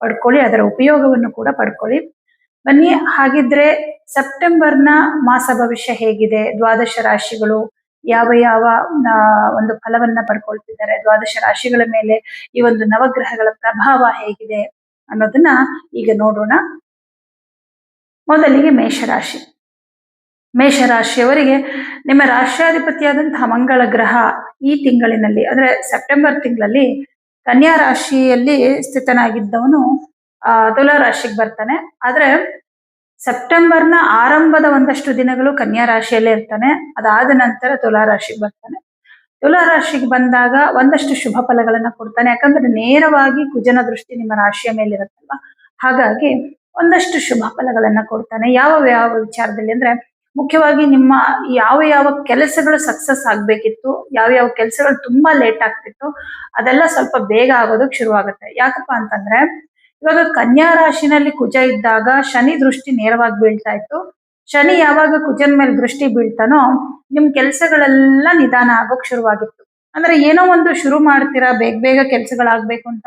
ಪಡ್ಕೊಳ್ಳಿ, ಅದರ ಉಪಯೋಗವನ್ನು ಕೂಡ ಪಡ್ಕೊಳ್ಳಿ. ಬನ್ನಿ, ಹಾಗಿದ್ರೆ ಸೆಪ್ಟೆಂಬರ್ನ ಮಾಸ ಭವಿಷ್ಯ ಹೇಗಿದೆ? ದ್ವಾದಶ ರಾಶಿಗಳು ಯಾವ ಯಾವ ಒಂದು ಫಲವನ್ನ ಪಡ್ಕೊಳ್ತಿದ್ದಾರೆ? ದ್ವಾದಶ ರಾಶಿಗಳ ಮೇಲೆ ಈ ಒಂದು ನವಗ್ರಹಗಳ ಪ್ರಭಾವ ಹೇಗಿದೆ ಅನ್ನೋದನ್ನ ಈಗ ನೋಡೋಣ. ಮೊದಲಿಗೆ ಮೇಷರಾಶಿ. ಮೇಷರಾಶಿಯವರಿಗೆ ನಿಮ್ಮ ರಾಷ್ಟ್ರಾಧಿಪತಿಯಾದಂತಹ ಮಂಗಳ ಗ್ರಹ ಈ ತಿಂಗಳಿನಲ್ಲಿ, ಅಂದ್ರೆ ಸೆಪ್ಟೆಂಬರ್ ತಿಂಗಳಲ್ಲಿ ಕನ್ಯಾ ರಾಶಿಯಲ್ಲಿ ಸ್ಥಿತನಾಗಿದ್ದವನು ತುಲಾ ರಾಶಿಗೆ ಬರ್ತಾನೆ. ಆದ್ರೆ ಸೆಪ್ಟೆಂಬರ್ನ ಆರಂಭದ ಒಂದಷ್ಟು ದಿನಗಳು ಕನ್ಯಾ ರಾಶಿಯಲ್ಲೇ ಇರ್ತಾನೆ. ಅದಾದ ನಂತರ ತುಲಾ ರಾಶಿಗೆ ಬರ್ತಾನೆ. ತುಲಾ ರಾಶಿಗೆ ಬಂದಾಗ ಒಂದಷ್ಟು ಶುಭ ಫಲಗಳನ್ನ ಕೊಡ್ತಾನೆ. ಯಾಕಂದ್ರೆ ನೇರವಾಗಿ ಕುಜನ ದೃಷ್ಟಿ ನಿಮ್ಮ ರಾಶಿಯ ಮೇಲೆ ಇರುತ್ತಲ್ವ ಹಾಗಾಗಿ ಒಂದಷ್ಟು ಶುಭ ಫಲಗಳನ್ನ ಕೊಡ್ತಾನೆ. ಯಾವ ಯಾವ ವಿಚಾರದಲ್ಲಿ ಅಂದ್ರೆ ಮುಖ್ಯವಾಗಿ ನಿಮ್ಮ ಯಾವ ಯಾವ ಕೆಲಸಗಳು ಸಕ್ಸಸ್ ಆಗ್ಬೇಕಿತ್ತು, ಯಾವ ಯಾವ ಕೆಲಸಗಳು ತುಂಬಾ ಲೇಟ್ ಆಗ್ತಿತ್ತು, ಅದೆಲ್ಲ ಸ್ವಲ್ಪ ಬೇಗ ಆಗೋದಕ್ಕೆ ಶುರುವಾಗುತ್ತೆ. ಯಾಕಪ್ಪ ಅಂತಂದ್ರೆ, ಇವಾಗ ಕನ್ಯಾ ರಾಶಿನಲ್ಲಿ ಕುಜ ಇದ್ದಾಗ ಶನಿ ದೃಷ್ಟಿ ನೇರವಾಗಿ ಬೀಳ್ತಾ ಇತ್ತು. ಶನಿ ಯಾವಾಗ ಕುಜನ್ ಮೇಲೆ ದೃಷ್ಟಿ ಬೀಳ್ತಾನೋ ನಿಮ್ ಕೆಲ್ಸಗಳೆಲ್ಲ ನಿಧಾನ ಆಗೋಕ್ ಶುರುವಾಗಿತ್ತು. ಅಂದ್ರೆ ಏನೋ ಒಂದು ಶುರು ಮಾಡ್ತೀರಾ, ಬೇಗ ಬೇಗ ಕೆಲ್ಸಗಳಾಗ್ಬೇಕು ಅಂತ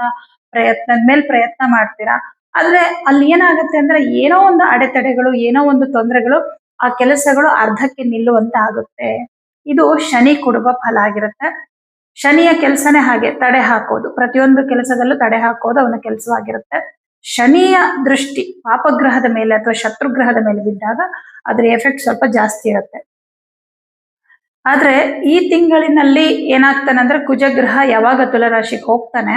ಪ್ರಯತ್ನದ ಮೇಲೆ ಪ್ರಯತ್ನ ಮಾಡ್ತೀರಾ, ಆದ್ರೆ ಅಲ್ಲಿ ಏನಾಗುತ್ತೆ ಅಂದ್ರೆ ಏನೋ ಒಂದು ಅಡೆತಡೆಗಳು, ಏನೋ ಒಂದು ತೊಂದರೆಗಳು ಆ ಕೆಲಸಗಳು ಅರ್ಧಕ್ಕೆ ನಿಲ್ಲುವಂತ ಆಗುತ್ತೆ ಇದು ಶನಿ ಕೊಡುವ ಫಲ ಆಗಿರುತ್ತೆ. ಶನಿಯ ಕೆಲಸನೇ ಹಾಗೆ ತಡೆ ಹಾಕೋದು. ಪ್ರತಿಯೊಂದು ಕೆಲಸದಲ್ಲೂ ತಡೆ ಹಾಕೋದು ಅವನ ಕೆಲಸವಾಗಿರುತ್ತೆ ಶನಿಯ ದೃಷ್ಟಿ ಪಾಪಗ್ರಹದ ಮೇಲೆ ಅಥವಾ ಶತ್ರುಗ್ರಹದ ಮೇಲೆ ಬಿದ್ದಾಗ ಅದ್ರ ಎಫೆಕ್ಟ್ ಸ್ವಲ್ಪ ಜಾಸ್ತಿ ಇರುತ್ತೆ. ಆದ್ರೆ ಈ ತಿಂಗಳಿನಲ್ಲಿ ಏನಾಗ್ತಾನೆ ಅಂದ್ರೆ ಕುಜಗ್ರಹ ಯಾವಾಗ ತುಲರಾಶಿಗೆ ಹೋಗ್ತಾನೆ?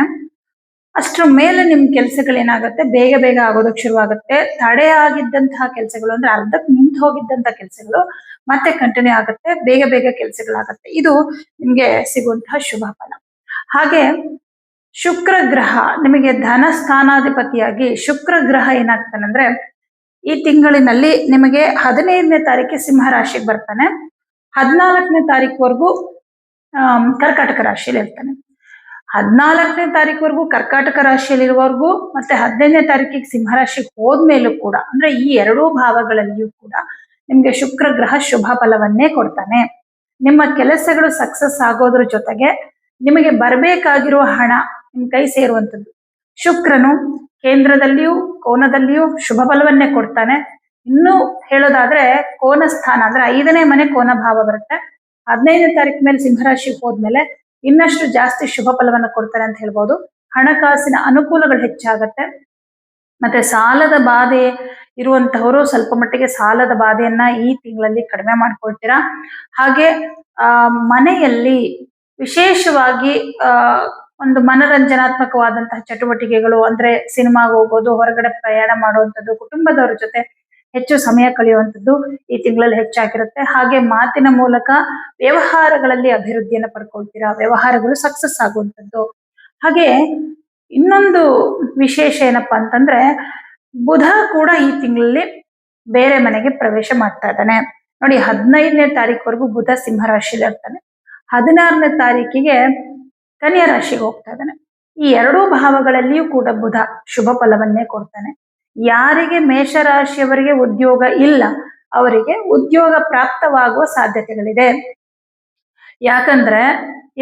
ಅಷ್ಟ್ರ ಮೇಲೆ ನಿಮ್ ಕೆಲ್ಸಗಳು ಏನಾಗುತ್ತೆ ಬೇಗ ಬೇಗ ಆಗೋದಕ್ಕೆ ಶುರುವಾಗುತ್ತೆ. ತಡೆ ಆಗಿದ್ದಂತಹ ಕೆಲಸಗಳು ಅಂದ್ರೆ ಅರ್ಧಕ್ಕೆ ನಿಂತು ಹೋಗಿದ್ದಂತ ಕೆಲಸಗಳು ಮತ್ತೆ ಕಂಟಿನ್ಯೂ ಆಗುತ್ತೆ, ಬೇಗ ಬೇಗ ಕೆಲಸಗಳಾಗತ್ತೆ. ಇದು ನಿಮ್ಗೆ ಸಿಗುವಂತಹ ಶುಭ ಫಲ. ಹಾಗೆ ಶುಕ್ರ ಗ್ರಹ, ನಿಮಗೆ ಧನ ಸ್ಥಾನಾಧಿಪತಿಯಾಗಿ ಶುಕ್ರ ಗ್ರಹ ಏನಾಗ್ತಾನೆ ಅಂದ್ರೆ ಈ ತಿಂಗಳಿನಲ್ಲಿ ನಿಮಗೆ ಹದಿನೈದನೇ ತಾರೀಕಿಗೆ ಸಿಂಹ ರಾಶಿಗೆ ಬರ್ತಾನೆ. ಹದಿನಾಲ್ಕನೇ ತಾರೀಕುವರೆಗೂ ವರ್ಗು ಕರ್ಕಾಟಕ ರಾಶಿಯಲ್ಲಿ ಇರ್ತಾನೆ. ಹದಿನಾಲ್ಕನೇ ತಾರೀಕುವರೆಗೂ ಕರ್ಕಾಟಕ ರಾಶಿಯಲ್ಲಿರುವವರೆಗೂ ಮತ್ತೆ ಹದಿನೈದನೇ ತಾರೀಕಿಗೆ ಸಿಂಹರಾಶಿಗೆ ಹೋದ್ಮೇಲೂ ಕೂಡ, ಅಂದ್ರೆ ಈ ಎರಡೂ ಭಾವಗಳಲ್ಲಿಯೂ ಕೂಡ ನಿಮ್ಗೆ ಶುಕ್ರ ಗ್ರಹ ಶುಭ ಫಲವನ್ನೇ ಕೊಡ್ತಾನೆ. ನಿಮ್ಮ ಕೆಲಸಗಳು ಸಕ್ಸಸ್ ಆಗೋದ್ರ ಜೊತೆಗೆ ನಿಮಗೆ ಬರಬೇಕಾಗಿರುವ ಹಣ ನಿಮ್ ಕೈ ಸೇರುವಂಥದ್ದು. ಶುಕ್ರನು ಕೇಂದ್ರದಲ್ಲಿಯೂ ಕೋನದಲ್ಲಿಯೂ ಶುಭ ಫಲವನ್ನೇ ಕೊಡ್ತಾನೆ. ಇನ್ನು ಹೇಳೋದಾದ್ರೆ ಕೋನ ಸ್ಥಾನ ಅಂದ್ರೆ ಐದನೇ ಮನೆ ಕೋನ ಭಾವ ಬರುತ್ತೆ. ಹದಿನೈದನೇ ತಾರೀಕು ಮೇಲೆ ಸಿಂಹರಾಶಿಗೆ ಹೋದ್ಮೇಲೆ ಇನ್ನಷ್ಟು ಜಾಸ್ತಿ ಶುಭ ಫಲವನ್ನು ಕೊಡ್ತಾರೆ ಅಂತ ಹೇಳ್ಬೋದು. ಹಣಕಾಸಿನ ಅನುಕೂಲಗಳು ಹೆಚ್ಚಾಗತ್ತೆ. ಮತ್ತೆ ಸಾಲದ ಬಾಧೆ ಇರುವಂತಹವರು ಸ್ವಲ್ಪ ಮಟ್ಟಿಗೆ ಸಾಲದ ಬಾಧೆಯನ್ನ ಈ ತಿಂಗಳಲ್ಲಿ ಕಡಿಮೆ ಮಾಡ್ಕೊಳ್ತೀರಾ? ಹಾಗೆ, ಆ, ಮನೆಯಲ್ಲಿ ವಿಶೇಷವಾಗಿ, ಆ, ಒಂದು ಮನರಂಜನಾತ್ಮಕವಾದಂತಹ ಚಟುವಟಿಕೆಗಳು ಅಂದ್ರೆ ಸಿನಿಮಾಗೆ ಹೋಗೋದು, ಹೊರಗಡೆ ಪ್ರಯಾಣ ಮಾಡುವಂಥದ್ದು, ಕುಟುಂಬದವ್ರ ಜೊತೆ ಹೆಚ್ಚು ಸಮಯ ಕಳೆಯುವಂಥದ್ದು ಈ ತಿಂಗಳಲ್ಲಿ ಹೆಚ್ಚಾಗಿರುತ್ತೆ. ಹಾಗೆ ಮಾತಿನ ಮೂಲಕ ವ್ಯವಹಾರಗಳಲ್ಲಿ ಅಭಿವೃದ್ಧಿಯನ್ನು ಪಡ್ಕೊಳ್ತೀರಾ? ವ್ಯವಹಾರಗಳು ಸಕ್ಸಸ್ ಆಗುವಂಥದ್ದು. ಹಾಗೆ ಇನ್ನೊಂದು ವಿಶೇಷ ಏನಪ್ಪಾ ಅಂತಂದ್ರೆ ಬುಧ ಕೂಡ ಈ ತಿಂಗಳಲ್ಲಿ ಬೇರೆ ಮನೆಗೆ ಪ್ರವೇಶ ಮಾಡ್ತಾ ಇದ್ದಾನೆ. ನೋಡಿ ಹದಿನೈದನೇ ತಾರೀಕುವರೆಗೂ ಬುಧ ಸಿಂಹ ರಾಶಿಯಲ್ಲಿ ಇರ್ತಾನೆ ಹದಿನಾರನೇ ತಾರೀಕಿಗೆ ಕನ್ಯಾ ರಾಶಿಗೆ ಹೋಗ್ತಾ ಇದ್ದಾನೆ. ಈ ಎರಡೂ ಭಾವಗಳಲ್ಲಿಯೂ ಕೂಡ ಬುಧ ಶುಭ ಫಲವನ್ನೇ ಕೊಡ್ತಾನೆ. ಯಾರಿಗೆ ಮೇಷರಾಶಿಯವರಿಗೆ ಉದ್ಯೋಗ ಇಲ್ಲ, ಅವರಿಗೆ ಉದ್ಯೋಗ ಪ್ರಾಪ್ತವಾಗುವ ಸಾಧ್ಯತೆಗಳಿದೆ. ಯಾಕಂದ್ರೆ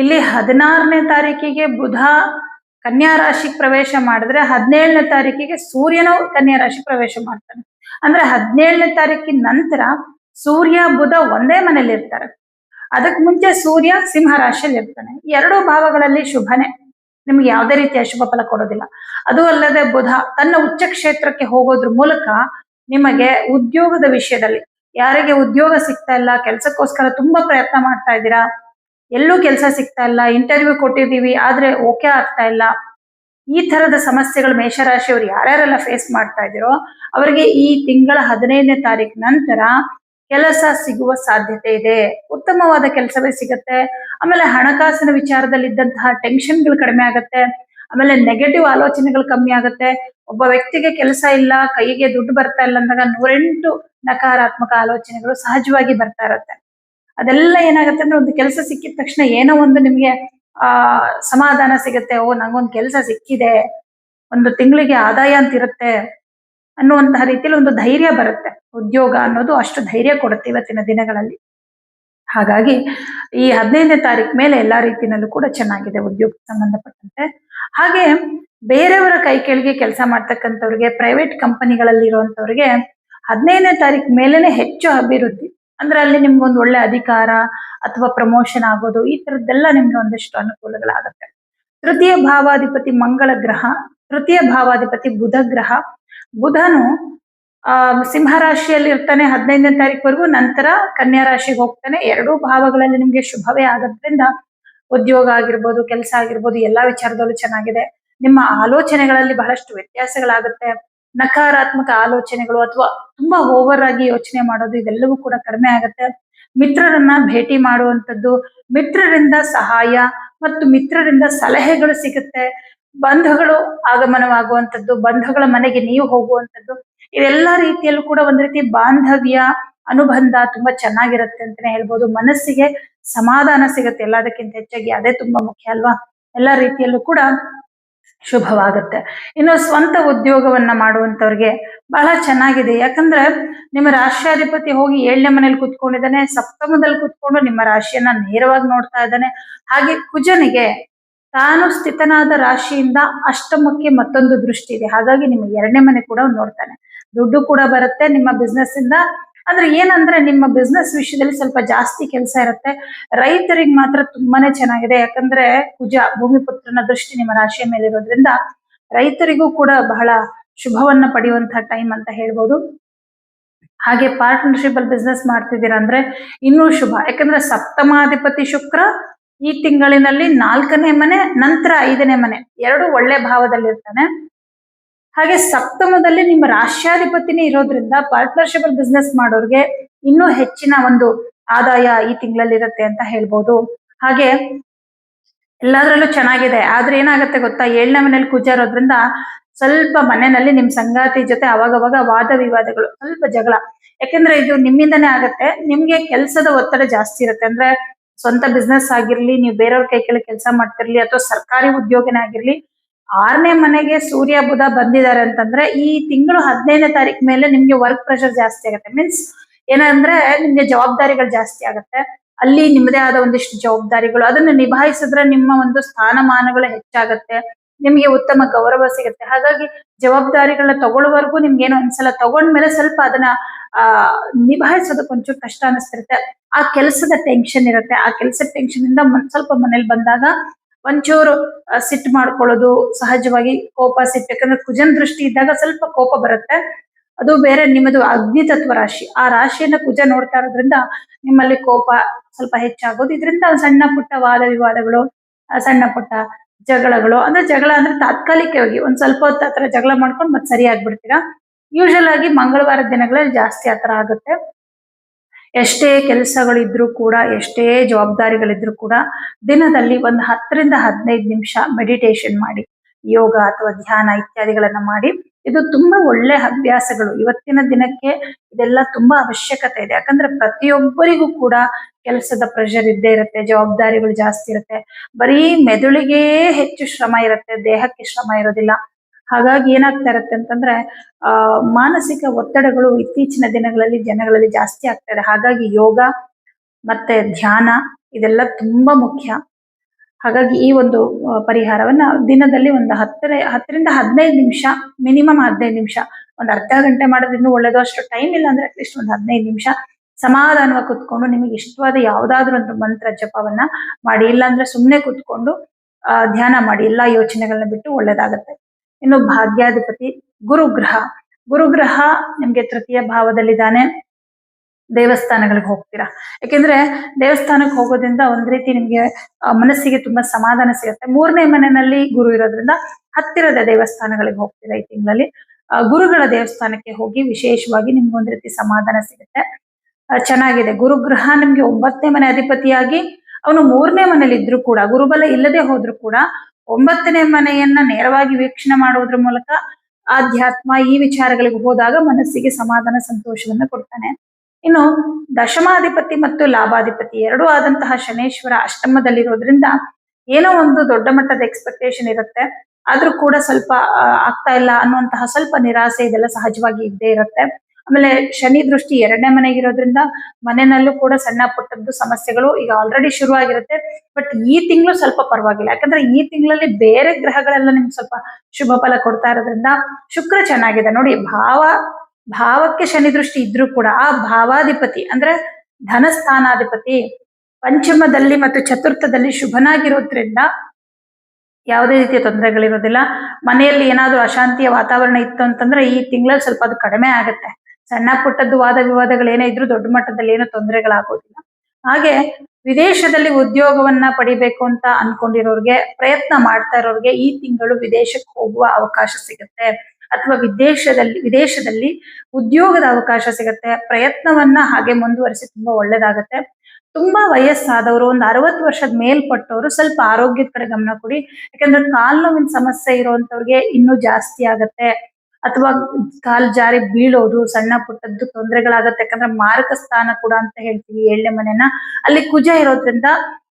ಇಲ್ಲಿ ಹದಿನಾರನೇ ತಾರೀಕಿಗೆ ಬುಧ ಕನ್ಯಾ ರಾಶಿಗೆ ಪ್ರವೇಶ ಮಾಡಿದ್ರೆ ಹದಿನೇಳನೇ ತಾರೀಕಿಗೆ ಸೂರ್ಯನು ಕನ್ಯಾ ರಾಶಿ ಪ್ರವೇಶ ಮಾಡ್ತಾನೆ. ಅಂದ್ರೆ ಹದಿನೇಳನೇ ತಾರೀಕಿನ ನಂತರ ಸೂರ್ಯ, ಬುಧ ಒಂದೇ ಮನೇಲಿ ಇರ್ತಾರೆ ಅದಕ್ಕೆ ಮುಂಚೆ ಸೂರ್ಯ ಸಿಂಹ ರಾಶಿಯಲ್ಲಿ ಇರ್ತಾನೆ ಎರಡೂ ಭಾವಗಳಲ್ಲಿ ಶುಭನೇ. ನಿಮ್ಗೆ ಯಾವುದೇ ರೀತಿಯ ಅಶುಭ ಫಲ ಕೊಡೋದಿಲ್ಲ. ಅದು ಅಲ್ಲದೆ ಬುಧ ತನ್ನ ಉಚ್ಚ ಕ್ಷೇತ್ರಕ್ಕೆ ಹೋಗೋದ್ರ ಮೂಲಕ ನಿಮಗೆ ಉದ್ಯೋಗದ ವಿಷಯದಲ್ಲಿ ಯಾರಿಗೆ ಉದ್ಯೋಗ ಸಿಗ್ತಾ ಇಲ್ಲ, ಕೆಲಸಕ್ಕೋಸ್ಕರ ತುಂಬಾ ಪ್ರಯತ್ನ ಮಾಡ್ತಾ ಇದ್ದೀರಾ, ಎಲ್ಲೂ ಕೆಲಸ ಸಿಗ್ತಾ ಇಲ್ಲ ಇಂಟರ್ವ್ಯೂ ಕೊಟ್ಟಿದ್ದೀವಿ, ಆದ್ರೆ ಓಕೆ ಆಗ್ತಾ ಇಲ್ಲ, ಈ ತರದ ಸಮಸ್ಯೆಗಳು ಮೇಷರಾಶಿಯವರು ಯಾರ್ಯಾರೆಲ್ಲ ಫೇಸ್ ಮಾಡ್ತಾ ಇದ್ದೀರೋ, ಅವರಿಗೆ ಈ ತಿಂಗಳ ಹದಿನೈದನೇ ತಾರೀಕು ನಂತರ ಕೆಲಸ ಸಿಗುವ ಸಾಧ್ಯತೆ ಇದೆ. ಉತ್ತಮವಾದ ಕೆಲಸವೇ ಸಿಗತ್ತೆ. ಆಮೇಲೆ ಹಣಕಾಸಿನ ವಿಚಾರದಲ್ಲಿ ಇದ್ದಂತಹ ಟೆನ್ಷನ್ಗಳು ಕಡಿಮೆ ಆಗತ್ತೆ. ಆಮೇಲೆ ನೆಗೆಟಿವ್ ಆಲೋಚನೆಗಳು ಕಮ್ಮಿ ಆಗುತ್ತೆ. ಒಬ್ಬ ವ್ಯಕ್ತಿಗೆ ಕೆಲಸ ಇಲ್ಲ, ಕೈಗೆ ದುಡ್ಡು ಬರ್ತಾ ಇಲ್ಲ ಅಂದಾಗ ನೂರೆಂಟು ನಕಾರಾತ್ಮಕ ಆಲೋಚನೆಗಳು ಸಹಜವಾಗಿ ಬರ್ತಾ ಇರತ್ತೆ. ಅದೆಲ್ಲ ಏನಾಗುತ್ತೆ ಅಂದ್ರೆ ಒಂದು ಕೆಲಸ ಸಿಕ್ಕಿದ ತಕ್ಷಣ ಏನೋ ಒಂದು ನಿಮಗೆ, ಆ, ಸಮಾಧಾನ ಸಿಗುತ್ತೆ. ಓ, ನಂಗೊಂದು ಕೆಲಸ ಸಿಕ್ಕಿದೆ. ಒಂದು ತಿಂಗಳಿಗೆ ಆದಾಯ ಅಂತ ಇರುತ್ತೆ ಅನ್ನುವಂತಹ ರೀತಿಯಲ್ಲಿ ಒಂದು ಧೈರ್ಯ ಬರುತ್ತೆ. ಉದ್ಯೋಗ ಅನ್ನೋದು ಅಷ್ಟು ಧೈರ್ಯ ಕೊಡುತ್ತೆ ಇವತ್ತಿನ ದಿನಗಳಲ್ಲಿ. ಹಾಗಾಗಿ ಈ ಹದಿನೈದನೇ ತಾರೀಕು ಮೇಲೆ ಎಲ್ಲಾ ರೀತಿಯಲ್ಲೂ ಕೂಡ ಚೆನ್ನಾಗಿದೆ ಉದ್ಯೋಗ ಸಂಬಂಧಪಟ್ಟಂತೆ. ಹಾಗೆ ಬೇರೆಯವರ ಕೈ ಕೆಳಗೆ ಕೆಲಸ ಮಾಡ್ತಕ್ಕಂಥವ್ರಿಗೆ ಪ್ರೈವೇಟ್ ಕಂಪನಿಗಳಲ್ಲಿ ಇರುವಂತವ್ರಿಗೆ ಹದಿನೈದನೇ ತಾರೀಕು ಮೇಲೆನೆ ಹೆಚ್ಚು ಅಭಿವೃದ್ಧಿ. ಅಂದ್ರೆ ಅಲ್ಲಿ ನಿಮ್ಗೆ ಒಂದು ಒಳ್ಳೆ ಅಧಿಕಾರ ಅಥವಾ ಪ್ರಮೋಷನ್ ಆಗೋದು, ಈ ತರದ್ದೆಲ್ಲ ನಿಮ್ಗೆ ಒಂದಷ್ಟು ಅನುಕೂಲಗಳಾಗತ್ತೆ. ತೃತೀಯ ಭಾವಾಧಿಪತಿ ಮಂಗಳ ಗ್ರಹ ತೃತೀಯ ಭಾವಾಧಿಪತಿ ಬುಧ ಗ್ರಹ. ಬುಧನು ಆ, ಸಿಂಹ ರಾಶಿಯಲ್ಲಿ ಇರ್ತಾನೆ ಹದಿನೈದನೇ ತಾರೀಕುವರೆಗೂ, ನಂತರ ಕನ್ಯಾ ರಾಶಿಗೆ ಹೋಗ್ತಾನೆ. ಎರಡೂ ಭಾವಗಳಲ್ಲಿ ನಿಮ್ಗೆ ಶುಭವೇ ಆಗೋದ್ರಿಂದ ಉದ್ಯೋಗ ಆಗಿರ್ಬೋದು, ಕೆಲಸ ಆಗಿರ್ಬೋದು, ಎಲ್ಲಾ ವಿಚಾರದಲ್ಲೂ ಚೆನ್ನಾಗಿದೆ. ನಿಮ್ಮ ಆಲೋಚನೆಗಳಲ್ಲಿ ಬಹಳಷ್ಟು ವ್ಯತ್ಯಾಸಗಳಾಗುತ್ತೆ. ನಕಾರಾತ್ಮಕ ಆಲೋಚನೆಗಳು ಅಥವಾ ತುಂಬಾ ಓವರ್ ಆಗಿ ಯೋಚನೆ ಮಾಡೋದು ಇದೆಲ್ಲವೂ ಕೂಡ ಕಡಿಮೆ ಆಗುತ್ತೆ. ಮಿತ್ರರನ್ನ ಭೇಟಿ ಮಾಡುವಂತದ್ದು ಮಿತ್ರರಿಂದ ಸಹಾಯ ಮತ್ತು ಮಿತ್ರರಿಂದ ಸಲಹೆಗಳು ಸಿಗುತ್ತೆ. ಬಂಧುಗಳು ಆಗಮನವಾಗುವಂಥದ್ದು, ಬಂಧುಗಳ ಮನೆಗೆ ನೀವು ಹೋಗುವಂತದ್ದು ಇವೆಲ್ಲ ರೀತಿಯಲ್ಲೂ ಕೂಡ ಒಂದ್ ರೀತಿ ಬಾಂಧವ್ಯ, ಅನುಬಂಧ ತುಂಬಾ ಚೆನ್ನಾಗಿರುತ್ತೆ ಅಂತಾನೆ ಹೇಳ್ಬೋದು. ಮನಸ್ಸಿಗೆ ಸಮಾಧಾನ ಸಿಗುತ್ತೆ ಎಲ್ಲದಕ್ಕಿಂತ ಹೆಚ್ಚಾಗಿ. ಅದೇ ತುಂಬಾ ಮುಖ್ಯ ಅಲ್ವಾ? ಎಲ್ಲಾ ರೀತಿಯಲ್ಲೂ ಕೂಡ ಶುಭವಾಗುತ್ತೆ. ಇನ್ನು ಸ್ವಂತ ಉದ್ಯೋಗವನ್ನ ಮಾಡುವಂತವ್ರಿಗೆ ಬಹಳ ಚೆನ್ನಾಗಿದೆ. ಯಾಕಂದ್ರೆ ನಿಮ್ಮ ರಾಷ್ಟ್ರಾಧಿಪತಿ ಹೋಗಿ ಏಳನೇ ಮನೇಲಿ ಕುತ್ಕೊಂಡಿದ್ದಾನೆ, ಸಪ್ತಮದಲ್ಲಿ ಕುತ್ಕೊಂಡು ನಿಮ್ಮ ರಾಶಿಯನ್ನ ನೇರವಾಗಿ ನೋಡ್ತಾ ಇದ್ದಾನೆ. ಹಾಗೆ ಕುಜನಿಗೆ ತಾನು ಸ್ಥಿತನಾದ ರಾಶಿಯಿಂದ ಅಷ್ಟಮಕ್ಕೆ ಮತ್ತೊಂದು ದೃಷ್ಟಿ ಇದೆ. ಹಾಗಾಗಿ ನಿಮ್ಮ ಎರಡನೇ ಮನೆ ಕೂಡ ನೋಡ್ತಾನೆ. ದುಡ್ಡು ಕೂಡ ಬರುತ್ತೆ ನಿಮ್ಮ ಬಿಸ್ನೆಸ್ ಇಂದ. ಅಂದ್ರೆ ಏನಂದ್ರೆ ನಿಮ್ಮ ಬಿಸ್ನೆಸ್ ವಿಷಯದಲ್ಲಿ ಸ್ವಲ್ಪ ಜಾಸ್ತಿ ಕೆಲಸ ಇರುತ್ತೆ. ರೈತರಿಗೆ ಮಾತ್ರ ತುಂಬಾನೇ ಚೆನ್ನಾಗಿದೆ. ಯಾಕಂದ್ರೆ ಕುಜ ಭೂಮಿಪುತ್ರನ ದೃಷ್ಟಿ ನಿಮ್ಮ ರಾಶಿಯ ಮೇಲೆ ಇರೋದ್ರಿಂದ ರೈತರಿಗೂ ಕೂಡ ಬಹಳ ಶುಭವನ್ನ ಪಡೆಯುವಂತಹ ಟೈಮ್ ಅಂತ ಹೇಳ್ಬೋದು. ಹಾಗೆ ಪಾರ್ಟ್ನರ್ಶಿಪ್ ಅಲ್ಲಿ ಬಿಸ್ನೆಸ್ ಮಾಡ್ತಿದ್ದೀರಾ ಅಂದ್ರೆ ಇನ್ನೂ ಶುಭ. ಯಾಕಂದ್ರೆ ಸಪ್ತಮಾಧಿಪತಿ ಶುಕ್ರ ಈ ತಿಂಗಳಿನಲ್ಲಿ ನಾಲ್ಕನೇ ಮನೆ, ನಂತರ ಐದನೇ ಮನೆ. ಎರಡು ಒಳ್ಳೆ ಭಾವದಲ್ಲಿರ್ತಾನೆ. ಹಾಗೆ ಸಪ್ತಮದಲ್ಲಿ ನಿಮ್ಮ ರಾಷ್ಟ್ರಾಧಿಪತಿನೇ ಇರೋದ್ರಿಂದ ಪಾರ್ಟ್ನರ್ಶಿಪ್ ಅಲ್ಲಿ ಬಿಸ್ನೆಸ್ ಮಾಡೋರ್ಗೆ ಇನ್ನೂ ಹೆಚ್ಚಿನ ಒಂದು ಆದಾಯ ಈ ತಿಂಗಳಲ್ಲಿ ಇರುತ್ತೆ ಅಂತ ಹೇಳ್ಬೋದು. ಹಾಗೆ ಎಲ್ಲದರಲ್ಲೂ ಚೆನ್ನಾಗಿದೆ. ಆದ್ರೆ ಏನಾಗುತ್ತೆ ಗೊತ್ತಾ? ಏಳನೇ ಮನೇಲಿ ಕುಜ ಇರೋದ್ರಿಂದ ಸ್ವಲ್ಪ ಮನೆಯಲ್ಲಿ ನಿಮ್ ಸಂಗಾತಿ ಜೊತೆ ಅವಾಗವಾಗ ವಾದ ವಿವಾದಗಳು ಸ್ವಲ್ಪ ಜಗಳ. ಯಾಕೆಂದ್ರೆ ಇದು ನಿಮ್ಮಿಂದನೇ ಆಗತ್ತೆ. ನಿಮ್ಗೆ ಕೆಲಸದ ಒತ್ತಡ ಜಾಸ್ತಿ ಇರುತ್ತೆ. ಅಂದ್ರೆ ಸ್ವಂತ ಬಿಸ್ನೆಸ್ ಆಗಿರ್ಲಿ, ನೀವು ಬೇರೆಯವ್ರ ಕೈ ಕೆಲಸ ಮಾಡ್ತಿರ್ಲಿ, ಅಥವಾ ಸರ್ಕಾರಿ ಉದ್ಯೋಗನೇ ಆಗಿರ್ಲಿ ಆರನೇ ಮನೆಗೆ ಸೂರ್ಯ, ಬುಧ ಬಂದಿದ್ದಾರೆ ಅಂತಂದ್ರೆ ಈ ತಿಂಗಳು ಹದಿನೈದನೇ ತಾರೀಕು ಮೇಲೆ ನಿಮ್ಗೆ ವರ್ಕ್ ಪ್ರೆಷರ್ ಜಾಸ್ತಿ ಆಗುತ್ತೆ. ಮೀನ್ಸ್ ಏನಂದ್ರೆ ನಿಮ್ಗೆ ಜವಾಬ್ದಾರಿಗಳು ಜಾಸ್ತಿ ಆಗುತ್ತೆ. ಅಲ್ಲಿ ನಿಮ್ಮದೇ ಆದ ಒಂದಿಷ್ಟು ಜವಾಬ್ದಾರಿಗಳು. ಅದನ್ನು ನಿಭಾಯಿಸಿದ್ರೆ ನಿಮ್ಮ ಒಂದು ಸ್ಥಾನಮಾನಗಳು ಹೆಚ್ಚಾಗತ್ತೆ. ನಿಮ್ಗೆ ಉತ್ತಮ ಗೌರವ ಸಿಗುತ್ತೆ. ಹಾಗಾಗಿ ಜವಾಬ್ದಾರಿಗಳನ್ನ ತಗೊಳ್ಳೋವರೆಗೂ ನಿಮ್ಗೆ ಏನೋ ಒಂದ್ಸಲ ತಗೊಂಡ್ಮೇಲೆ ಸ್ವಲ್ಪ ಅದನ್ನ, ಆ ಒಂಚೂರು ಕಷ್ಟ ಅನಿಸ್ತಿರುತ್ತೆ. ಆ ಕೆಲಸದ ಟೆನ್ಷನ್ ಇರುತ್ತೆ. ಆ ಕೆಲಸದ ಟೆನ್ಷನ್ ಇಂದ ಸ್ವಲ್ಪ ಮನೇಲಿ ಬಂದಾಗ ಒಂಚೂರು ಸಿಟ್ಟು ಮಾಡ್ಕೊಳ್ಳೋದು ಸಹಜವಾಗಿ ಕೋಪ, ಸಿಟ್ಟು. ಯಾಕಂದ್ರೆ ಕುಜನ್ ದೃಷ್ಟಿ ಇದ್ದಾಗ ಸ್ವಲ್ಪ ಕೋಪ ಬರುತ್ತೆ. ಅದು ಬೇರೆ ನಿಮ್ಮದು ಅಗ್ನಿ ತತ್ವ ರಾಶಿ. ಆ ರಾಶಿಯನ್ನ ಕುಜ ನೋಡ್ತಾ ಇರೋದ್ರಿಂದ ನಿಮ್ಮಲ್ಲಿ ಕೋಪ ಸ್ವಲ್ಪ ಹೆಚ್ಚಾಗೋದು. ಇದರಿಂದ ಸಣ್ಣ ಪುಟ್ಟ ವಾದ ವಿವಾದಗಳು ಸಣ್ಣ ಪುಟ್ಟ ಜಗಳಗಳು. ಅಂದ್ರೆ ಜಗಳ ಅಂದ್ರೆ ತಾತ್ಕಾಲಿಕವಾಗಿ ಒಂದ್ ಸ್ವಲ್ಪ ಹೊತ್ತು ಆತರ ಜಗಳ ಮಾಡ್ಕೊಂಡು ಮತ್ತೆ ಸರಿ ಆಗ್ಬಿಡ್ತೀರಾ ಯೂಶಲ್ ಆಗಿ ಮಂಗಳವಾರ ದಿನಗಳಲ್ಲಿ ಜಾಸ್ತಿ ಆತರ ಆಗುತ್ತೆ. ಎಷ್ಟೇ ಕೆಲಸಗಳಿದ್ರು ಕೂಡ, ಎಷ್ಟೇ ಜವಾಬ್ದಾರಿಗಳಿದ್ರು ಕೂಡ ದಿನದಲ್ಲಿ ಒಂದು ಹತ್ತರಿಂದ ಹದಿನೈದು ನಿಮಿಷ ಮೆಡಿಟೇಷನ್ ಮಾಡಿ, ಯೋಗ ಅಥವಾ ಧ್ಯಾನ ಇತ್ಯಾದಿಗಳನ್ನ ಮಾಡಿ. ಇದು ತುಂಬಾ ಒಳ್ಳೆ ಅಭ್ಯಾಸಗಳು ಇವತ್ತಿನ ದಿನಕ್ಕೆ ಇದೆಲ್ಲ ತುಂಬಾ ಅವಶ್ಯಕತೆ ಇದೆ. ಯಾಕಂದ್ರೆ ಪ್ರತಿಯೊಬ್ಬರಿಗೂ ಕೂಡ ಕೆಲಸದ ಪ್ರೆಷರ್ ಇದ್ದೇ ಇರುತ್ತೆ, ಜವಾಬ್ದಾರಿಗಳು ಜಾಸ್ತಿ ಇರುತ್ತೆ. ಬರೀ ಮೆದುಳಿಗೆ ಹೆಚ್ಚು ಶ್ರಮ ಇರುತ್ತೆ, ದೇಹಕ್ಕೆ ಶ್ರಮ ಇರೋದಿಲ್ಲ. ಹಾಗಾಗಿ ಏನಾಗ್ತಾ ಇರತ್ತೆ ಅಂತಂದ್ರೆ, ಆ, ಮಾನಸಿಕ ಒತ್ತಡಗಳು ಇತ್ತೀಚಿನ ದಿನಗಳಲ್ಲಿ ಜನಗಳಲ್ಲಿ ಜಾಸ್ತಿ ಆಗ್ತಾ ಇದೆ. ಹಾಗಾಗಿ ಯೋಗ ಮತ್ತೆ ಧ್ಯಾನ ಇದೆಲ್ಲ ತುಂಬಾ ಮುಖ್ಯ. ಹಾಗಾಗಿ ಈ ಒಂದು ಪರಿಹಾರವನ್ನ ದಿನದಲ್ಲಿ ಒಂದು ಹತ್ತರ, ಹತ್ತರಿಂದ ಹದಿನೈದು ನಿಮಿಷ, ಮಿನಿಮಮ್ ಹದಿನೈದು ನಿಮಿಷ, ಒಂದು ಅರ್ಧ ಗಂಟೆ ಮಾಡೋದ್ರಿಂದ ಒಳ್ಳೇದು. ಅಷ್ಟು ಟೈಮ್ ಇಲ್ಲ ಅಂದ್ರೆ ಅಟ್ಲೀಸ್ಟ್ ಒಂದು ಹದಿನೈದು ನಿಮಿಷ ಸಮಾಧಾನವಾಗಿ ಕುತ್ಕೊಂಡು ನಿಮಗೆ ಇಷ್ಟವಾದ ಯಾವ್ದಾದ್ರು ಒಂದು ಮಂತ್ರ ಜಪವನ್ನ ಮಾಡಿ. ಇಲ್ಲಾಂದ್ರೆ ಸುಮ್ಮನೆ ಕುತ್ಕೊಂಡು ಧ್ಯಾನ ಮಾಡಿ. ಎಲ್ಲಾ ಯೋಚನೆಗಳನ್ನ ಬಿಟ್ಟು ಒಳ್ಳೇದಾಗತ್ತೆ. ಇನ್ನು ಭಾಗ್ಯಾಧಿಪತಿ ಗುರುಗ್ರಹ. ಗುರುಗ್ರಹ ನಿಮ್ಗೆ ತೃತೀಯ ಭಾವದಲ್ಲಿದ್ದಾನೆ. ದೇವಸ್ಥಾನಗಳಿಗೆ ಹೋಗ್ತೀರಾ? ಯಾಕೆಂದ್ರೆ ದೇವಸ್ಥಾನಕ್ಕೆ ಹೋಗೋದ್ರಿಂದ ಒಂದ್ ರೀತಿ ನಿಮ್ಗೆ ಮನಸ್ಸಿಗೆ ತುಂಬಾ ಸಮಾಧಾನ ಸಿಗುತ್ತೆ. ಮೂರನೇ ಮನೆಯಲ್ಲಿ ಗುರು ಇರೋದ್ರಿಂದ ಹತ್ತಿರದ ದೇವಸ್ಥಾನಗಳಿಗೆ ಹೋಗ್ತೀರಾ ಈ ತಿಂಗಳಲ್ಲಿ? ಗುರುಗಳ ದೇವಸ್ಥಾನಕ್ಕೆ ಹೋಗಿ ವಿಶೇಷವಾಗಿ ನಿಮ್ಗೆ ಒಂದ್ ರೀತಿ ಸಮಾಧಾನ ಸಿಗುತ್ತೆ. ಚೆನ್ನಾಗಿದೆ. ಗುರುಗ್ರಹ ನಿಮ್ಗೆ ಒಂಬತ್ತನೇ ಮನೆ ಅಧಿಪತಿಯಾಗಿ, ಅವನು ಮೂರನೇ ಮನೇಲಿ ಇದ್ರು ಕೂಡ, ಗುರುಬಲ ಇಲ್ಲದೆ ಹೋದ್ರು ಕೂಡ ಒಂಬತ್ತನೇ ಮನೆಯನ್ನ ನೇರವಾಗಿ ವೀಕ್ಷಣೆ ಮಾಡುವುದ್ರ ಮೂಲಕ ಆಧ್ಯಾತ್ಮ ಈ ವಿಚಾರಗಳಿಗೆ ಹೋದಾಗ ಮನಸ್ಸಿಗೆ ಸಮಾಧಾನ ಸಂತೋಷವನ್ನ ಕೊಡ್ತಾನೆ. ಇನ್ನು ದಶಮಾಧಿಪತಿ ಮತ್ತು ಲಾಭಾಧಿಪತಿ ಎರಡೂ ಆದಂತಹ ಶನೇಶ್ವರ ಅಷ್ಟಮದಲ್ಲಿರೋದ್ರಿಂದ ಏನೋ ಒಂದು ದೊಡ್ಡ ಮಟ್ಟದ ಎಕ್ಸ್ಪೆಕ್ಟೇಷನ್ ಇರುತ್ತೆ. ಆದ್ರೂ ಕೂಡ ಸ್ವಲ್ಪ ಆಗ್ತಾ ಇಲ್ಲ ಅನ್ನುವಂತಹ ಸ್ವಲ್ಪ ನಿರಾಸೆ ಇದೆಲ್ಲ ಸಹಜವಾಗಿ ಇದ್ದೇ ಇರುತ್ತೆ. ಆಮೇಲೆ ಶನಿ ದೃಷ್ಟಿ ಎರಡನೇ ಮನೆಗಿರೋದ್ರಿಂದ ಮನೆಯಲ್ಲೂ ಕೂಡ ಸಣ್ಣ ಪುಟ್ಟದ್ದು ಸಮಸ್ಯೆಗಳು ಈಗ ಆಲ್ರೆಡಿ ಶುರು ಆಗಿರುತ್ತೆ ಬಟ್ ಈ ತಿಂಗಳು ಸ್ವಲ್ಪ ಪರವಾಗಿಲ್ಲ. ಯಾಕಂದ್ರೆ ಈ ತಿಂಗಳಲ್ಲಿ ಬೇರೆ ಗ್ರಹಗಳೆಲ್ಲ ನಿಮ್ಗೆ ಸ್ವಲ್ಪ ಶುಭ ಫಲ ಕೊಡ್ತಾ ಇರೋದ್ರಿಂದ ಶುಕ್ರ ಚೆನ್ನಾಗಿದೆ. ನೋಡಿ, ಭಾವ, ಭಾವಕ್ಕೆ ಶನಿ ದೃಷ್ಟಿ ಇದ್ರೂ ಕೂಡ ಆ ಭಾವಾಧಿಪತಿ ಅಂದ್ರೆ ಧನಸ್ಥಾನಾಧಿಪತಿ ಪಂಚಮದಲ್ಲಿ ಮತ್ತು ಚತುರ್ಥದಲ್ಲಿ ಶುಭನಾಗಿರೋದ್ರಿಂದ ಯಾವುದೇ ರೀತಿಯ ತೊಂದರೆಗಳಿರೋದಿಲ್ಲ. ಮನೆಯಲ್ಲಿ ಏನಾದ್ರೂ ಅಶಾಂತಿಯ ವಾತಾವರಣ ಇತ್ತು ಅಂತಂದ್ರೆ ಈ ತಿಂಗಳಲ್ಲಿ ಸ್ವಲ್ಪ ಅದು ಕಡಿಮೆ ಆಗುತ್ತೆ. ಸಣ್ಣ ಪುಟ್ಟದ್ದು ವಾದ ವಿವಾದಗಳು ಏನೇ ಇದ್ರೂ ದೊಡ್ಡ ಮಟ್ಟದಲ್ಲಿ ಏನೋ ತೊಂದರೆಗಳಾಗೋದಿಲ್ಲ. ಹಾಗೆ ವಿದೇಶದಲ್ಲಿ ಉದ್ಯೋಗವನ್ನ ಪಡಿಬೇಕು ಅಂತ ಅನ್ಕೊಂಡಿರೋರ್ಗೆ, ಪ್ರಯತ್ನ ಮಾಡ್ತಾ ಇರೋರ್ಗೆ ಈ ತಿಂಗಳು ವಿದೇಶಕ್ಕೆ ಹೋಗುವ ಅವಕಾಶ ಸಿಗುತ್ತೆ. ಅಥವಾ ವಿದೇಶದಲ್ಲಿ ವಿದೇಶದಲ್ಲಿ ಉದ್ಯೋಗದ ಅವಕಾಶ ಸಿಗುತ್ತೆ. ಪ್ರಯತ್ನವನ್ನ ಹಾಗೆ ಮುಂದುವರಿಸಿ ತುಂಬಾ ಒಳ್ಳೇದಾಗತ್ತೆ. ತುಂಬಾ ವಯಸ್ಸಾದವರು, ಒಂದು ಅರವತ್ತು ವರ್ಷದ ಮೇಲ್ಪಟ್ಟವರು ಸ್ವಲ್ಪ ಆರೋಗ್ಯದ ಕಡೆ ಗಮನ ಕೊಡಿ. ಯಾಕಂದ್ರೆ ಕಾಲ್ ನೋವಿನ ಸಮಸ್ಯೆ ಇರುವಂತವ್ರಿಗೆ ಇನ್ನೂ ಜಾಸ್ತಿ ಆಗತ್ತೆ. ಅಥವಾ ಕಾಲ್ ಜಾರಿ ಬೀಳೋದು, ಸಣ್ಣ ಪುಟ್ಟದ್ದು ತೊಂದರೆಗಳಾಗತ್ತೆ. ಯಾಕಂದ್ರೆ ಮಾರಕ ಸ್ಥಾನ ಕೂಡ ಅಂತ ಹೇಳ್ತೀವಿ ಏಳನೇ ಮನೆನ. ಅಲ್ಲಿ ಕುಜ ಇರೋದ್ರಿಂದ,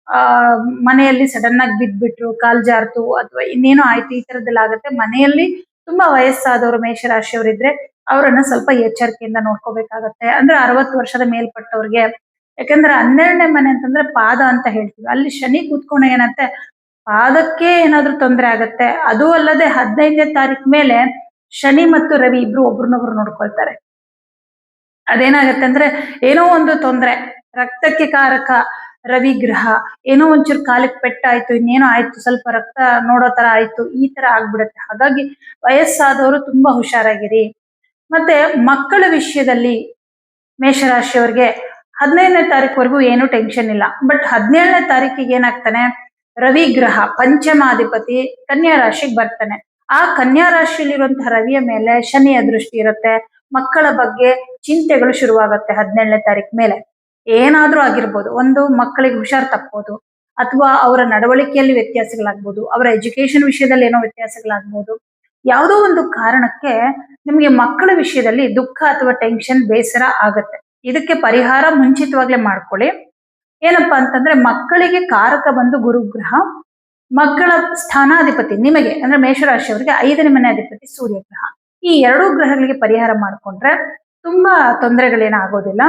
ಆ, ಮನೆಯಲ್ಲಿ ಸಡನ್ ಆಗಿ ಬಿದ್ದ್ಬಿಟ್ರು ಕಾಲ್ ಜಾರ್ತು, ಅಥವಾ ಇನ್ನೇನೋ ಆಯ್ತು, ಈ ತರದಲ್ಲಿ ಆಗತ್ತೆ. ಮನೆಯಲ್ಲಿ ತುಂಬಾ ವಯಸ್ಸಾದವರು, ಮೇಷರಾಶಿಯವರಿದ್ರೆ ಅವರನ್ನ ಸ್ವಲ್ಪ ಎಚ್ಚರಿಕೆಯಿಂದ ನೋಡ್ಕೋಬೇಕಾಗತ್ತೆ. ಅಂದ್ರೆ ಅರವತ್ತು ವರ್ಷದ ಮೇಲ್ಪಟ್ಟವ್ರಿಗೆ. ಯಾಕಂದ್ರೆ ಹನ್ನೆರಡನೇ ಮನೆ ಅಂತಂದ್ರೆ ಪಾದ ಅಂತ ಹೇಳ್ತೀವಿ. ಅಲ್ಲಿ ಶನಿ ಕೂತ್ಕೊಂಡು ಏನಂತೆ ಪಾದಕ್ಕೆ ಏನಾದ್ರೂ ತೊಂದರೆ ಆಗತ್ತೆ. ಅದು ಅಲ್ಲದೆ ಹದಿನೈದನೇ ತಾರೀಕು ಮೇಲೆ ಶನಿ ಮತ್ತು ರವಿ ಇಬ್ರು ಒಬ್ರನ್ನೊಬ್ರು ನೋಡ್ಕೊಳ್ತಾರೆ. ಅದೇನಾಗತ್ತೆ ಅಂದ್ರೆ ಏನೋ ಒಂದು ತೊಂದರೆ, ರಕ್ತಕ್ಕೆ ಕಾರಕ ರವಿ ಗ್ರಹ, ಏನೋ ಒಂಚೂರು ಕಾಲಕ್ಕೆ ಪೆಟ್ಟಾಯ್ತು, ಇನ್ನೇನೋ ಆಯ್ತು, ಸ್ವಲ್ಪ ರಕ್ತ ನೋಡೋ ತರ ಆಯ್ತು, ಈ ತರ ಆಗ್ಬಿಡತ್ತೆ. ಹಾಗಾಗಿ ವಯಸ್ಸಾದವರು ತುಂಬಾ ಹುಷಾರಾಗಿರಿ. ಮತ್ತೆ ಮಕ್ಕಳ ವಿಷಯದಲ್ಲಿ ಮೇಷರಾಶಿಯವರಿಗೆ ಹದಿನೈದನೇ ತಾರೀಕುವರೆಗೂ ಏನು ಟೆನ್ಷನ್ ಇಲ್ಲ. ಬಟ್ ಹದಿನೇಳನೇ ತಾರೀಕಿಗೆ ಏನಾಗ್ತಾನೆ? ರವಿ ಗ್ರಹ, ಪಂಚಮಾಧಿಪತಿ, ಕನ್ಯಾ ರಾಶಿಗೆ ಬರ್ತಾನೆ. ಆ ಕನ್ಯಾ ರಾಶಿಯಲ್ಲಿರುವಂತಹ ರವಿಯ ಮೇಲೆ ಶನಿಯ ದೃಷ್ಟಿ ಇರುತ್ತೆ. ಮಕ್ಕಳ ಬಗ್ಗೆ ಚಿಂತೆಗಳು ಶುರುವಾಗುತ್ತೆ ಹದಿನೇಳನೇ ತಾರೀಕು ಮೇಲೆ. ಏನಾದ್ರೂ ಆಗಿರ್ಬೋದು, ಒಂದು ಮಕ್ಕಳಿಗೆ ಹುಷಾರ್ ತಪ್ಪೋದು ಅಥವಾ ಅವರ ನಡವಳಿಕೆಯಲ್ಲಿ ವ್ಯತ್ಯಾಸಗಳಾಗ್ಬೋದು, ಅವರ ಎಜುಕೇಶನ್ ವಿಷಯದಲ್ಲಿ ಏನೋ ವ್ಯತ್ಯಾಸಗಳಾಗ್ಬೋದು, ಯಾವುದೋ ಒಂದು ಕಾರಣಕ್ಕೆ ನಿಮಗೆ ಮಕ್ಕಳ ವಿಷಯದಲ್ಲಿ ದುಃಖ ಅಥವಾ ಟೆನ್ಷನ್, ಬೇಸರ ಆಗತ್ತೆ. ಇದಕ್ಕೆ ಪರಿಹಾರ ಮುಂಚಿತವಾಗ್ಲೇ ಮಾಡ್ಕೊಳ್ಳಿ. ಏನಪ್ಪಾ ಅಂತಂದ್ರೆ ಮಕ್ಕಳಿಗೆ ಕಾರಕ ಬಂದು ಗುರುಗ್ರಹ ಮಕ್ಕಳ ಸ್ಥಾನಾಧಿಪತಿ ನಿಮಗೆ ಅಂದ್ರೆ ಮೇಷರಾಶಿಯವರಿಗೆ ಐದನೇ ಮನೆ ಅಧಿಪತಿ ಸೂರ್ಯಗ್ರಹ. ಈ ಎರಡೂ ಗ್ರಹಗಳಿಗೆ ಪರಿಹಾರ ಮಾಡ್ಕೊಂಡ್ರೆ ತುಂಬಾ ತೊಂದರೆಗಳೇನಾಗೋದಿಲ್ಲ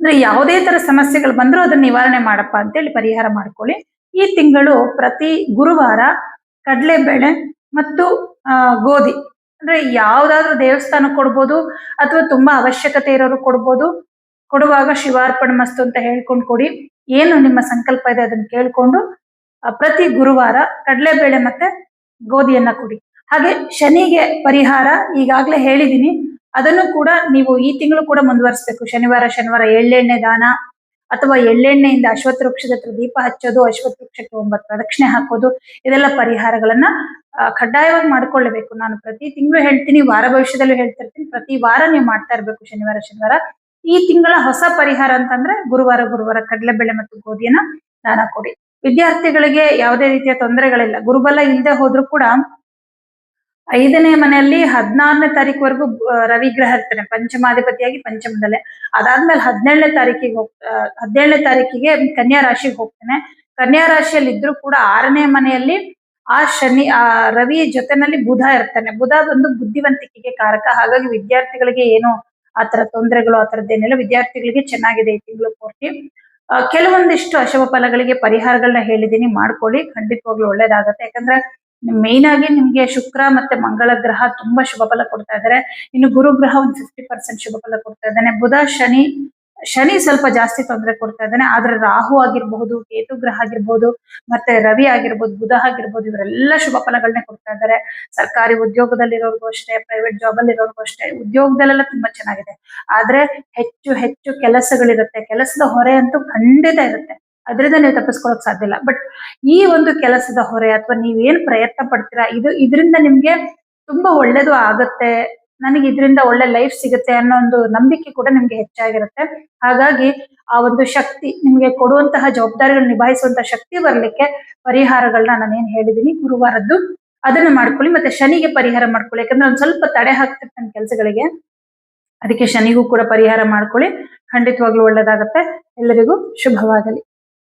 ಅಂದ್ರೆ ಯಾವುದೇ ತರ ಸಮಸ್ಯೆಗಳು ಬಂದರೂ ಅದನ್ನ ನಿವಾರಣೆ ಮಾಡಪ್ಪ ಅಂತೇಳಿ ಪರಿಹಾರ ಮಾಡ್ಕೊಳ್ಳಿ. ಈ ತಿಂಗಳು ಪ್ರತಿ ಗುರುವಾರ ಕಡಲೆಬೇಳೆ ಮತ್ತು ಆ, ಗೋಧಿ. ಅಂದ್ರೆ ಯಾವ್ದಾದ್ರು ದೇವಸ್ಥಾನ ಕೊಡ್ಬೋದು ಅಥವಾ ತುಂಬಾ ಅವಶ್ಯಕತೆ ಇರೋರು ಕೊಡ್ಬೋದು. ಕೊಡುವಾಗ ಶಿವಾರ್ಪಣ ಮಸ್ತು ಅಂತ ಹೇಳ್ಕೊಂಡು ಕೊಡಿ. ಏನು ನಿಮ್ಮ ಸಂಕಲ್ಪ ಇದೆ ಅದನ್ನ ಕೇಳ್ಕೊಂಡು ಪ್ರತಿ ಗುರುವಾರ ಕಡಲೆಬೇಳೆ ಮತ್ತೆ ಗೋಧಿಯನ್ನ ಕೊಡಿ. ಹಾಗೆ ಶನಿಗೆ ಪರಿಹಾರ ಈಗಾಗಲೇ ಹೇಳಿದೀನಿ. ಅದನ್ನು ಕೂಡ ನೀವು ಈ ತಿಂಗಳು ಕೂಡ ಮುಂದುವರಿಸಬೇಕು. ಶನಿವಾರ ಶನಿವಾರ ಎಳ್ಳೆಣ್ಣೆ ದಾನ ಅಥವಾ ಎಳ್ಳೆಣ್ಣೆಯಿಂದ ಅಶ್ವತ್ಥ ವೃಕ್ಷದ ಹತ್ರ ದೀಪ ಹಚ್ಚೋದು ಅಶ್ವತ್ಥ ವೃಕ್ಷಕ್ಕೆ ಒಂಬತ್ತು ಪ್ರದಕ್ಷಿಣೆ ಹಾಕೋದು, ಇದೆಲ್ಲ ಪರಿಹಾರಗಳನ್ನ ಕಡ್ಡಾಯವಾಗಿ ಮಾಡ್ಕೊಳ್ಳೇಬೇಕು. ನಾನು ಪ್ರತಿ ತಿಂಗಳು ಹೇಳ್ತೀನಿ, ವಾರ ಭವಿಷ್ಯದಲ್ಲೂ ಹೇಳ್ತಾ ಇರ್ತೀನಿ ಪ್ರತಿ ವಾರ ನೀವು ಮಾಡ್ತಾ ಇರ್ಬೇಕು ಶನಿವಾರ ಶನಿವಾರ. ಈ ತಿಂಗಳ ಹೊಸ ಪರಿಹಾರ ಅಂತಂದ್ರೆ ಗುರುವಾರ ಗುರುವಾರ ಕಡಲೆಬೇಳೆ ಮತ್ತು ಗೋಧಿಯನ್ನ ದಾನ ಕೊಡಿ. ವಿದ್ಯಾರ್ಥಿಗಳಿಗೆ ಯಾವುದೇ ರೀತಿಯ ತೊಂದರೆಗಳಿಲ್ಲ. ಗುರುಬಲ ಇಲ್ಲದೆ ಹೋದ್ರು ಕೂಡ ಐದನೇ ಮನೆಯಲ್ಲಿ ಹದಿನಾರನೇ ತಾರೀಕುವರೆಗೂ ರವಿಗ್ರಹ ಇರ್ತಾನೆ ಪಂಚಮಾಧಿಪತಿಯಾಗಿ ಪಂಚಮದಲ್ಲೇ. ಅದಾದ್ಮೇಲೆ ಹದಿನೇಳನೇ ತಾರೀಕಿಗೆ ಹೋಗ್ ಹದಿನೇಳನೇ ತಾರೀಕಿಗೆ ಕನ್ಯಾ ರಾಶಿಗೆ ಹೋಗ್ತಾನೆ. ಕನ್ಯಾ ರಾಶಿಯಲ್ಲಿ ಇದ್ರೂ ಕೂಡ ಆರನೇ ಮನೆಯಲ್ಲಿ ಆ ಶನಿ ಆ ರವಿ ಜೊತೆನಲ್ಲಿ ಬುಧ ಇರ್ತಾನೆ. ಬುಧ ಬಂದು ಬುದ್ಧಿವಂತಿಕೆಗೆ ಕಾರಕ. ಹಾಗಾಗಿ ವಿದ್ಯಾರ್ಥಿಗಳಿಗೆ ಏನು ಆತರ ತೊಂದರೆಗಳು ಆ ತರದ್ದೇನಿಲ್ಲ ವಿದ್ಯಾರ್ಥಿಗಳಿಗೆ ಚೆನ್ನಾಗಿದೆ ಈ ತಿಂಗಳು ಪೂರ್ತಿ. ಆ, ಕೆಲವೊಂದಿಷ್ಟು ಅಶುಭ ಫಲಗಳಿಗೆ ಪರಿಹಾರಗಳನ್ನ ಹೇಳಿದ್ದೀನಿ, ಮಾಡ್ಕೊಳ್ಳಿ. ಖಂಡಿತವಾಗ್ಲೂ ಒಳ್ಳೇದಾಗತ್ತೆ. ಯಾಕಂದ್ರೆ ಮೇನ್ ಆಗಿ ನಿಮ್ಗೆ ಶುಕ್ರ ಮತ್ತೆ ಮಂಗಳ ಗ್ರಹ ತುಂಬಾ ಶುಭ ಫಲ ಕೊಡ್ತಾ ಇದಾರೆ. ಇನ್ನು ಗುರು ಗ್ರಹ ಒಂದು ಫಿಫ್ಟಿ ಪರ್ಸೆಂಟ್ ಶುಭ ಫಲ ಕೊಡ್ತಾ ಇದ್ದಾನೆ ಬುಧ, ಶನಿ ಶನಿ ಸ್ವಲ್ಪ ಜಾಸ್ತಿ ತೊಂದರೆ ಕೊಡ್ತಾ ಇದ್ದಾನೆ, ಆದ್ರೆ ರಾಹು ಆಗಿರ್ಬಹುದು, ಕೇತು ಗ್ರಹ ಆಗಿರ್ಬಹುದು ಮತ್ತೆ ರವಿ ಆಗಿರ್ಬೋದು, ಬುಧ ಆಗಿರ್ಬೋದು, ಇವರೆಲ್ಲ ಶುಭ ಫಲಗಳನ್ನೇ ಕೊಡ್ತಾ ಇದ್ದಾರೆ. ಸರ್ಕಾರಿ ಉದ್ಯೋಗದಲ್ಲಿರೋರ್ಗೂ ಅಷ್ಟೇ ಪ್ರೈವೇಟ್ ಜಾಬ್ ಅಲ್ಲಿ ಇರೋರ್ಗೂ ಅಷ್ಟೇ, ಉದ್ಯೋಗದಲ್ಲೆಲ್ಲ ತುಂಬಾ ಚೆನ್ನಾಗಿದೆ. ಆದ್ರೆ ಹೆಚ್ಚು ಹೆಚ್ಚು ಕೆಲಸಗಳಿರುತ್ತೆ, ಕೆಲಸದ ಹೊರೆ ಅಂತೂ ಖಂಡಿತ ಇರುತ್ತೆ. ಅದರಿಂದ ನೀವು ತಪ್ಪಿಸ್ಕೊಳಕ್ ಸಾಧ್ಯ ಇಲ್ಲ. ಬಟ್ ಈ ಒಂದು ಕೆಲಸದ ಹೊರೆ ಅಥವಾ ನೀವೇನ್ ಪ್ರಯತ್ನ ಪಡ್ತೀರಾ, ಇದು, ಇದರಿಂದ ನಿಮ್ಗೆ ತುಂಬಾ ಒಳ್ಳೇದು ಆಗತ್ತೆ. ನನಗೆ ಇದರಿಂದ ಒಳ್ಳೆ ಲೈಫ್ ಸಿಗುತ್ತೆ ಅನ್ನೋ ಒಂದು ನಂಬಿಕೆ ಕೂಡ ನಿಮ್ಗೆ ಹೆಚ್ಚಾಗಿರುತ್ತೆ. ಹಾಗಾಗಿ ಆ ಒಂದು ಶಕ್ತಿ ನಿಮ್ಗೆ ಕೊಡುವಂತಹ ಜವಾಬ್ದಾರಿಗಳು ನಿಭಾಯಿಸುವಂತಹ ಶಕ್ತಿ ಬರ್ಲಿಕ್ಕೆ ಪರಿಹಾರಗಳನ್ನ ನಾನು ಏನ್ ಹೇಳಿದೀನಿ, ಗುರುವಾರದ್ದು ಅದನ್ನ ಮಾಡ್ಕೊಳ್ಳಿ, ಮತ್ತೆ ಶನಿಗೆ ಪರಿಹಾರ ಮಾಡ್ಕೊಳ್ಳಿ. ಯಾಕಂದ್ರೆ ಒಂದ್ ಸ್ವಲ್ಪ ತಡೆ ಹಾಕ್ತಿರ್ತಾನೆ ಕೆಲಸಗಳಿಗೆ. ಅದಕ್ಕೆ ಶನಿಗೂ ಕೂಡ ಪರಿಹಾರ ಮಾಡ್ಕೊಳ್ಳಿ. ಖಂಡಿತವಾಗ್ಲೂ ಒಳ್ಳೇದಾಗತ್ತೆ. ಎಲ್ಲರಿಗೂ ಶುಭವಾಗಲಿ.